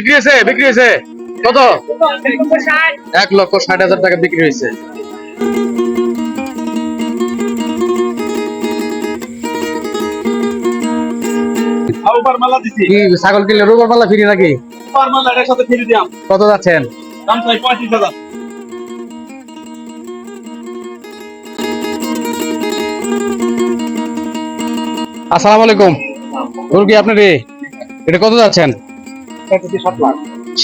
বিক্রি হয়েছে বিক্রি হয়েছে। কত? এক লক্ষ ষাট হাজার টাকা বিক্রি হয়েছে। ছাগল কিনলে রোবর ফিরি নাকি? মালা ফিরে দিলাম। কত যাচ্ছেন? আসসালামু আলাইকুম। গরু কি আপনার এটা কত যাচ্ছেন? সাত লাখ।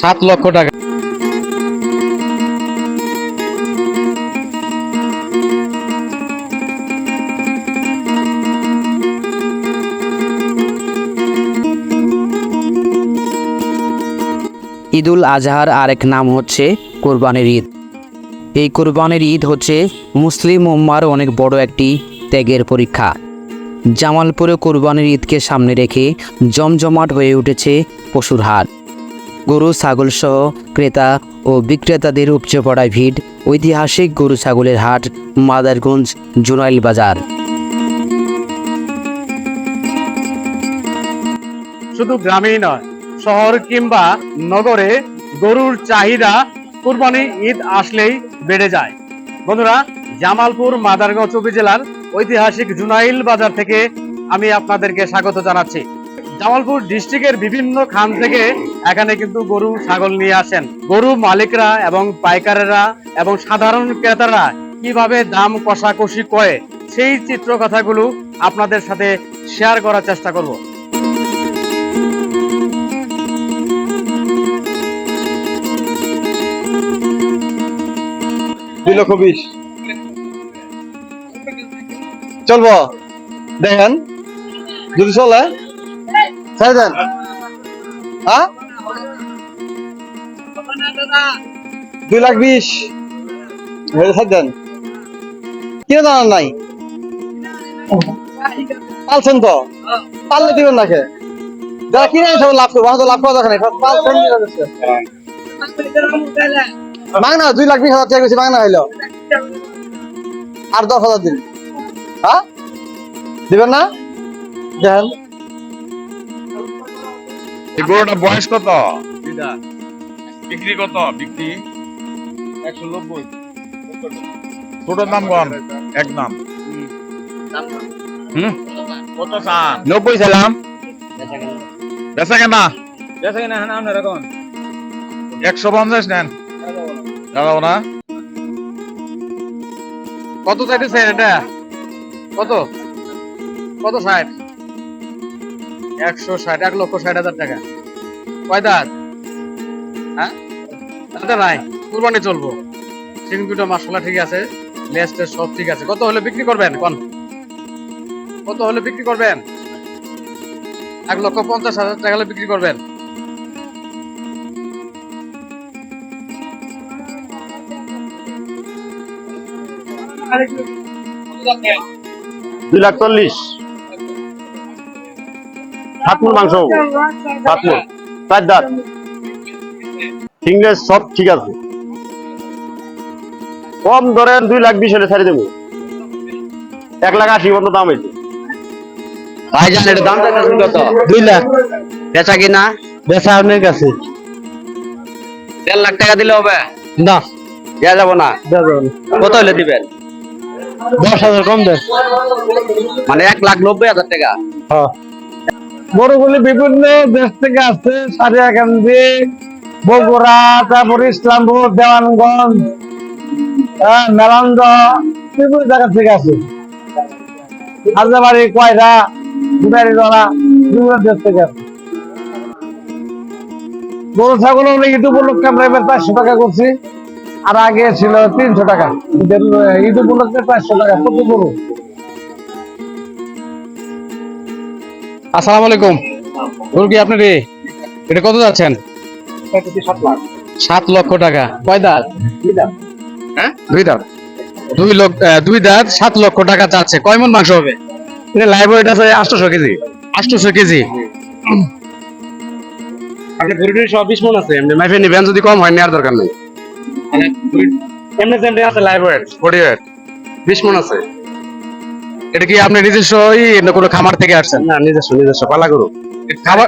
সাত লক্ষ টাকা। ঈদুল আজহার আরেক নাম হচ্ছে কোরবানির ঈদ। এই কোরবানির ঈদ হচ্ছে মুসলিম উম্মার অনেক বড় একটি ত্যাগের পরীক্ষা। জামালপুরে কোরবানির ঈদকে সামনে রেখে জমজমাট হয়ে উঠেছে পশুর হাট। গরু, ছাগল সহ ক্রেতা ও বিক্রেতাদের উপচে পড়ায় ভিড়। ঐতিহাসিক গরু, ছাগলের হাট, মাদারগঞ্জ, জুনাইল বাজার। শুধু গ্রামেই নয়, শহর কিংবা নগরে গরুর চাহিদা কুরবানি ঈদ আসলেই বেড়ে যায়। বন্ধুরা, জামালপুর মাদারগঞ্জ উপজেলার ঐতিহাসিক জুনাইল বাজার থেকে আমি আপনাদেরকে স্বাগত জানাচ্ছি। জামালপুর ডিস্ট্রিক্টের বিভিন্ন খান থেকে এখানে কিন্তু গরু, ছাগল নিয়ে আসেন। গরু মালিকরা এবং পাইকারেরা এবং সাধারণ ক্রেতারা কীভাবে দাম কষাকষি করে সেই চিত্র কথাগুলো আপনাদের সাথে শেয়ার করার চেষ্টা করব। দুই লক্ষ বিশ। চলবো। দেখেন, যদি চলে দেন। হ্যাঁ? দুই লাখ বিশ। দেন। কিনে জানার নাই? পালছেন তো? পারলে দিবেন না কে যারা কিনে সব লাভ লাভ দুই লাখ বিশ আর দশ হাজার দিন। হ্যাঁ? দিবেন না? দেখেন এই গরুটা বয়স কত? বিক্রি কত? বিক্রি? একশো নব্বই। ছোট দাম কম? এক দাম। কত চান নব্বই বেচা কেনা? কিনা হ্যাঁ আপনারা কোন? একশো পঞ্চাশ নেন। দাঁড়াও না। কত চাইতেছেন এটা? কত? কত ষাট? একশো ষাট, এক লক্ষ ষাট হাজার টাকা। কয় দাঁত হ্যাঁ? দাঁতে নাই কুরবানি চলবো। সিং দুটো মশলা ঠিক আছে লেস্টের সব ঠিক আছে। কত হলে বিক্রি করবেন? কোন? কত হলে বিক্রি করবেন? এক লক্ষ পঞ্চাশ হাজার টাকা হলে বিক্রি করবেন। দুই লাখ চল্লিশ। মাংস চার দাঁত। সব ঠিক আছে। কম ধরেন দুই লাখ বিশ হলে ছাড়ি দেবো। এক লাখ আশি মতো দাম হয়েছে। ভাইজান এটা দাম কত? দুই লাখ। বেচা কিনা? বেচা আপনার কাছে দেড় লাখ টাকা দিলে হবে? না। দেওয়া যাব না। কত হলে দিবেন? দশ হাজার কম দেন মানে এক লাখ নব্বই হাজার টাকা। গরুগুলি বিভিন্ন দেশ থেকে আসছে সারিয়াকান্দি বগুড়া তারপর ইসলামপুর দেওয়ানগঞ্জ হ্যাঁ, মেলান্দ বিভিন্ন জায়গা থেকে আসে হাজারবাড়ি কয়রা দুবারিগড়া বিভিন্ন দেশ থেকে আসে গরু ছাগল হলে ঈদ উপলক্ষে আমরা এবার চারশো টাকা করছি। আর আগে ছিল তিনশো টাকা। ঈদের, ঈদ উপলক্ষে চারশো টাকা প্রতি গরু। আসসালামু আলাইকুম। গরু কি আপনার এটা কত যাচ্ছেন? সাত লক্ষ টাকা। কয় দাঁত? হ্যাঁ? দুই দাঁত। দুই লক্ষ দুই দাঁত সাত লক্ষ টাকা চাচ্ছে। কয় মন মাংস হবে? এটা লাইভ ওয়েট আছে আটশোশো কেজি। আটশোশো কেজি। আপনি গরুটির সব বিশ মন আছে এমনি মাইফে নিবেন যদি কম হয় নেওয়ার দরকার নেই। এমনি সেমনি আছে লাইভ ওয়েট বডি ওয়েট বিশ মন আছে। এটা কি আপনি নিজস্ব না কোনো খামার থেকে আসছেন? না নিজস্ব নিজস্ব পালা গরু খাবার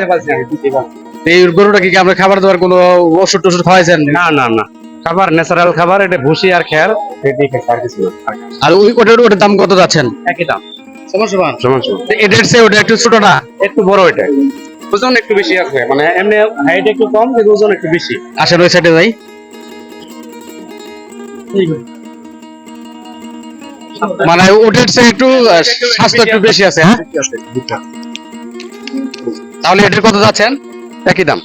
এই গরুটা কি আমরা খাবার দাবার কোনো ওষুধ টষুধ খাওয়াইছেন? না না না। খাবার ন্যাচারাল খাবার এটা ভুসি আর খেয়ার আর কিছু না। আর ওই ওটার ওটার দাম কত যাচ্ছেন? একই দাম। সমান সমান সমান সমান। এটার চেয়ে ওটা একটু ছোট না একটু বড় এটা। ওজন একটু বেশি আছে মানে এমনি হাইট একটু কম কিন্তু ওজন একটু বেশি। আসেন ওই সাইডে যাই। মানে ওটার চেয়ে একটু স্বাস্থ্য একটু বেশি আছে হ্যাঁ? তাহলে এটার কত যাচ্ছেন? একই দাম।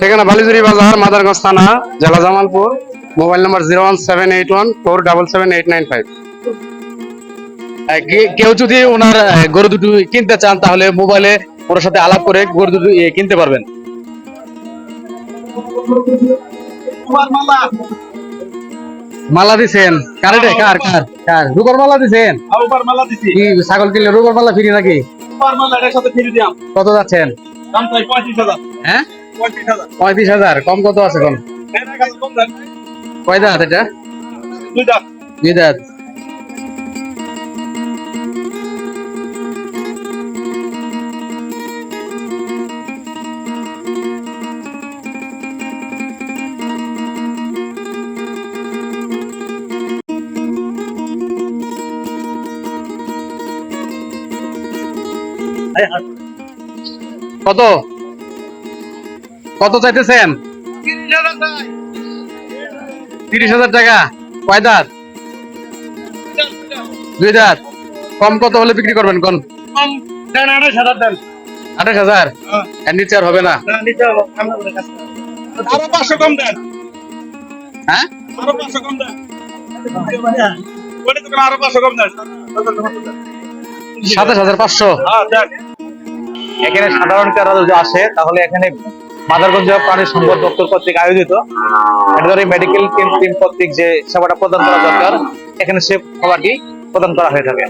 ঠিকানা বালিজুরি বাজার, মাদারগঞ্জ থানা, জেলা Jamalpur, mobile number zero one seven eight one four double seven eight nine five. কেউ যদি ওনার গরু দুটো কিনতে চান, তাহলে মোবাইলে ওনার সাথে আলাপ করে গরু দুটো কিনতে পারবেন। মালা দিছেন। কারে রে কার কার কার? রুগর মালা দিছেন? আবার মালা দিছি। কি ছাগল কিনলে রুগর মালা ফ্রি নাকি? আবার মালা এর সাথে ফ্রি দিলাম কত যাচ্ছেন? দাম তাই পঁয়ত্রিশ হাজার। হ্যাঁ? পঁয়ত্রিশ হাজার। পঁয়ত্রিশ হাজার। কম কত আছে কোন এর কাছে কম দাম কয় দাঁত এটা? দুই দাঁত। দুই দাঁত। কত? কত চাইতেছেন? তিরিশ হাজার টাকা। কয় দাঁত? দুই দাঁত। কম কত হলে বিক্রি করবেন কোন? আঠাশ হাজার হ্যাঁ। এর নিচে আর হবে না। আরও পাঁচশো কম দেন। হ্যাঁ? আরও পাঁচশো কম দেন। আরও পাঁচশো কম দেন। সাতাশ হাজার পাঁচশো। হ্যাঁ এখানে সাধারণ যারা যদি আসে, তাহলে এখানে মাদারগঞ্জ প্রাণী সম্পদ দপ্তর কর্তৃক আয়োজিত। মেডিকেল টিম কর্তৃক যে সেবাটা প্রদান করা দরকার, এখানে সে খাবারটি প্রদান করা হয়ে থাকে।